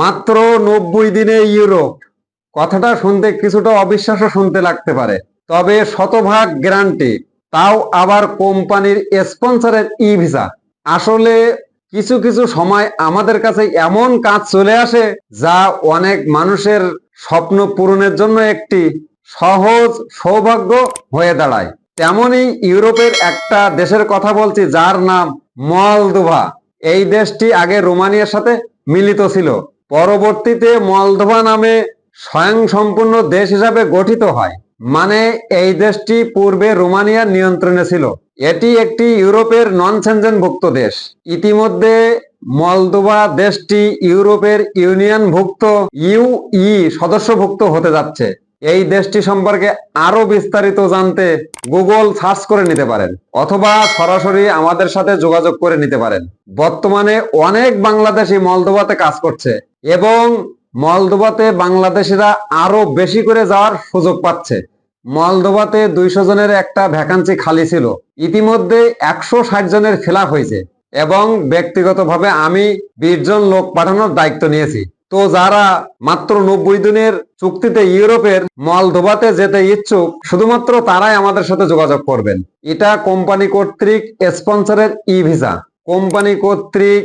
মাত্র নব্বই দিনে ইউরোপ। কথাটা শুনতে কিছুটা অবিশ্বাস্য শুনতে লাগতে পারে। তবে শতভাগ গ্যারান্টি, তাও আবার কোম্পানির স্পন্সরের ই ভিসা আসলে কিছু কিছু সময় আমাদের কাছে এমন কাজ চলে আসে, যা অনেক মানুষের স্বপ্ন পূরণের জন্য একটি সহজ সৌভাগ্য হয়ে দাঁড়ায়। তেমনই ইউরোপের একটা দেশের কথা বলছি, যার নাম মলদোভা। এই দেশটি আগে রোমানিয়ার সাথে মিলিত ছিল। পরবর্তীতে মলদোভা নামে স্বয়ংসম্পূর্ণ দেশ হিসাবে গঠিত হয় মানে এই দেশটি পূর্বে রোমানিয়ার নিয়ন্ত্রণে ছিল। এটি একটি ইউরোপের নন ভুক্ত দেশ। ইতিমধ্যে মলদোভা দেশটি ইউরোপের ইউনিয়নভুক্ত ইউই সদস্যভুক্ত হতে যাচ্ছে। এই দেশটি সম্পর্কে আরও বিস্তারিত জানতে গুগল সার্চ করে নিতে পারেন, অথবা সরাসরি আমাদের সাথে যোগাযোগ করে নিতে পারেন। বর্তমানে অনেক বাংলাদেশি মলদোবাতে কাজ করছে এবং মলদোবাতে বাংলাদেশিরা আরও বেশি করে যাওয়ার সুযোগ পাচ্ছে। মলদোবাতে দুইশো জনের একটা ভ্যাকান্সি খালি ছিল, ইতিমধ্যে একশো ষাট জনের ফিল হয়েছে এবং ব্যক্তিগতভাবে আমি বিশ জন লোক পাঠানোর দায়িত্ব নিয়েছি। তো যারা মাত্র নব্বই দিনের চুক্তিতে ইউরোপের মল ধোবাতে যেতে ইচ্ছুক, শুধুমাত্র তারাই আমাদের সাথে যোগাযোগ করবেন। এটা কোম্পানি কর্তৃক স্পন্সরের ই ভিসা কোম্পানি কর্তৃক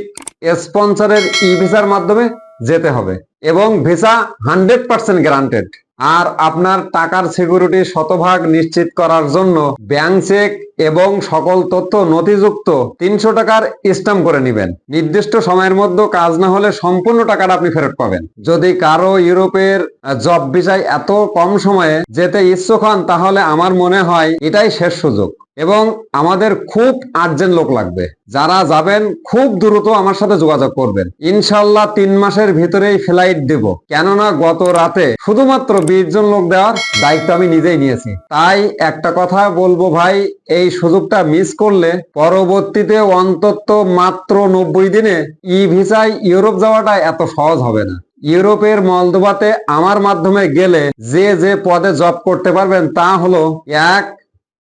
স্পন্সরের ই ভিসার মাধ্যমে যেতে হবে এবং ভিসা হান্ড্রেড পার্সেন্ট গ্যারান্টেড। আর আপনার টাকার সিকিউরিটি শতভাগ নিশ্চিত করার জন্য ব্যাংক চেক এবং সকল তথ্য নথিযুক্ত তিনশো টাকার স্ট্যাম্প করে নেবেন। নির্দিষ্ট সময়ের মধ্যে কাজ না হলে সম্পূর্ণ টাকাটা আপনি ফেরত পাবেন। যদি কারও ইউরোপের জব ভিসায় এত কম সময়ে যেতে ইচ্ছুক হন, তাহলে আমার মনে হয় এটাই শেষ সুযোগ। এবং আমাদের খুব আর্জেন্ট লোক লাগবে। যারা যাবেন, খুব দ্রুত আমার সাথে যোগাযোগ করবেন। ইনশাল্লাহ তিন মাসের ভিতরেই ফ্লাইট দেব। কেননা গত রাতে শুধুমাত্র বিশ জন লোক দেওয়ার দায়িত্ব আমি নিজেই নিয়েছি। তাই একটা কথা বলব ভাই, এই সুযোগটা মিস করলে পরবর্তীতে অন্তত মাত্র নব্বই দিনে ই ভিসায় ইউরোপ যাওয়াটা এত সহজ হবে না। ইউরোপের মলদোভাতে আমার মাধ্যমে গেলে যে যে পদে জব করতে পারবেন তা হলো এক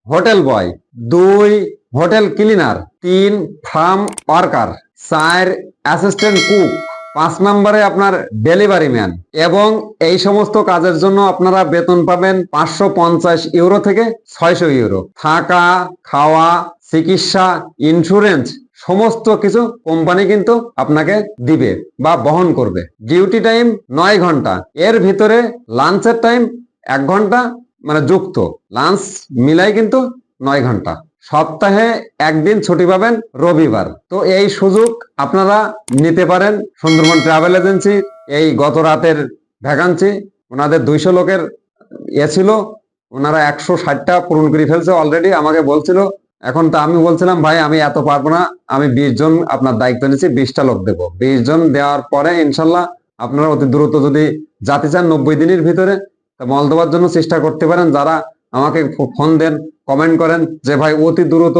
হোটেল বয়। দুই, হোটেল ক্লিনার। তিন, ফার্ম ওয়ার্কার। চার, অ্যাসিস্ট্যান্ট কুক। পাঁচ নম্বরে আপনার ডেলিভারি ম্যান। এবং এই সমস্ত কাজের জন্য আপনারা বেতন পাবেন পাঁচশো পঞ্চাশ ইউরো থেকে ছয়শো ইউরো। থাকা, খাওয়া, চিকিৎসা ইন্স্যুরেন্স সমস্ত কিছু কোম্পানি কিন্তু আপনাকে দিবে বা বহন করবে। ডিউটি টাইম নয় ঘণ্টা। এর ভিতরে লাঞ্চের টাইম এক ঘণ্টা মানে যুক্ত। লাঞ্চ মিলাই কিন্তু নয় ঘণ্টা। সপ্তাহে একদিন ছুটি পাবেন রবিবার। তো এই সুযোগ আপনারা নিতে পারেন সুন্দরবন ট্রাভেল এজেন্সি এই গত রাতের ভ্যাকান্সি ওনাদের দুইশো লোকের এ ছিল, ওনারা একশো ষাটটা পূরণ করে ফেলছে অলরেডি আমাকে বলছিল। এখন তো আমি বলছিলাম, ভাই, আমি এত পারব না, আমি বিশ জন আপনার দায়িত্ব নিচ্ছি বিশটা লোক দেবো। বিশ জন দেওয়ার পরে ইনশাল্লাহ আপনারা অতি দ্রুত যদি জাতি চান নব্বই দিনের ভিতরে মল দেওয়ার জন্য চেষ্টা করতে পারেন। যারা আমাকে ফোন দেন কমেন্ট করেন যে, ভাই, অতি দ্রুত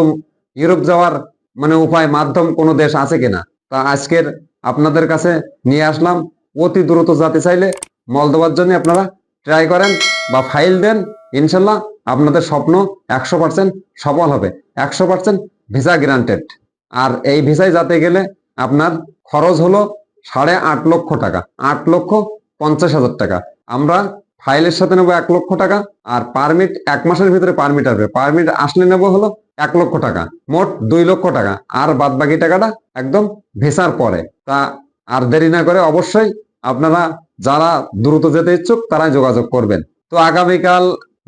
ইউরোপ যাওয়ার মানে উপায়, মাধ্যম কোনো দেশ আছে কিনা? তা আজকের আপনাদের কাছে নিয়ে আসলাম। অতি দ্রুত যেতে চাইলে মল দেওয়ার জন্য আপনারা ট্রাই করেন বা ফাইল দেন। ইনশাল্লাহ আপনাদের স্বপ্ন একশো পার্সেন্ট সফল হবে। একশো পার্সেন্ট ভিসা গ্রান্টেড আর এই ভিসায় যাতে গেলে আপনার খরচ হলো সাড়ে আট লক্ষ টাকা। আট লক্ষ পঞ্চাশ হাজার টাকা। আমরা ফাইলের সাথে নেব এক লক্ষ টাকা আর পারমিট এক মাসের ভিতরে পারমিট আসবে। পারমিট আসলে নেব হলো এক লক্ষ টাকা, মোট দুই লক্ষ টাকা। আর বাদ বাকি টাকাটা একদম ভেসার পরে। তা আর দেরি না করে অবশ্যই আপনারা যারা দ্রুত যেতে ইচ্ছুক তারাই যোগাযোগ করবেন। তো আগামীকাল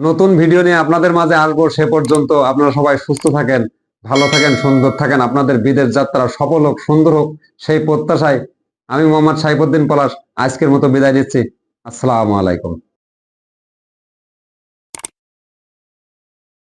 নতুন ভিডিও নিয়ে আপনাদের মাঝে আসব। সে পর্যন্ত আপনারা সবাই সুস্থ থাকেন, ভালো থাকেন, সুন্দর থাকেন। আপনাদের বিদেশ যাত্রা সফল হোক, সুন্দর হোক, সেই প্রত্যাশায় আমি মোহাম্মদ সাইফুদ্দিন পলাশ আজকের মতো বিদায় নিচ্ছি। আসসালামু আলাইকুম।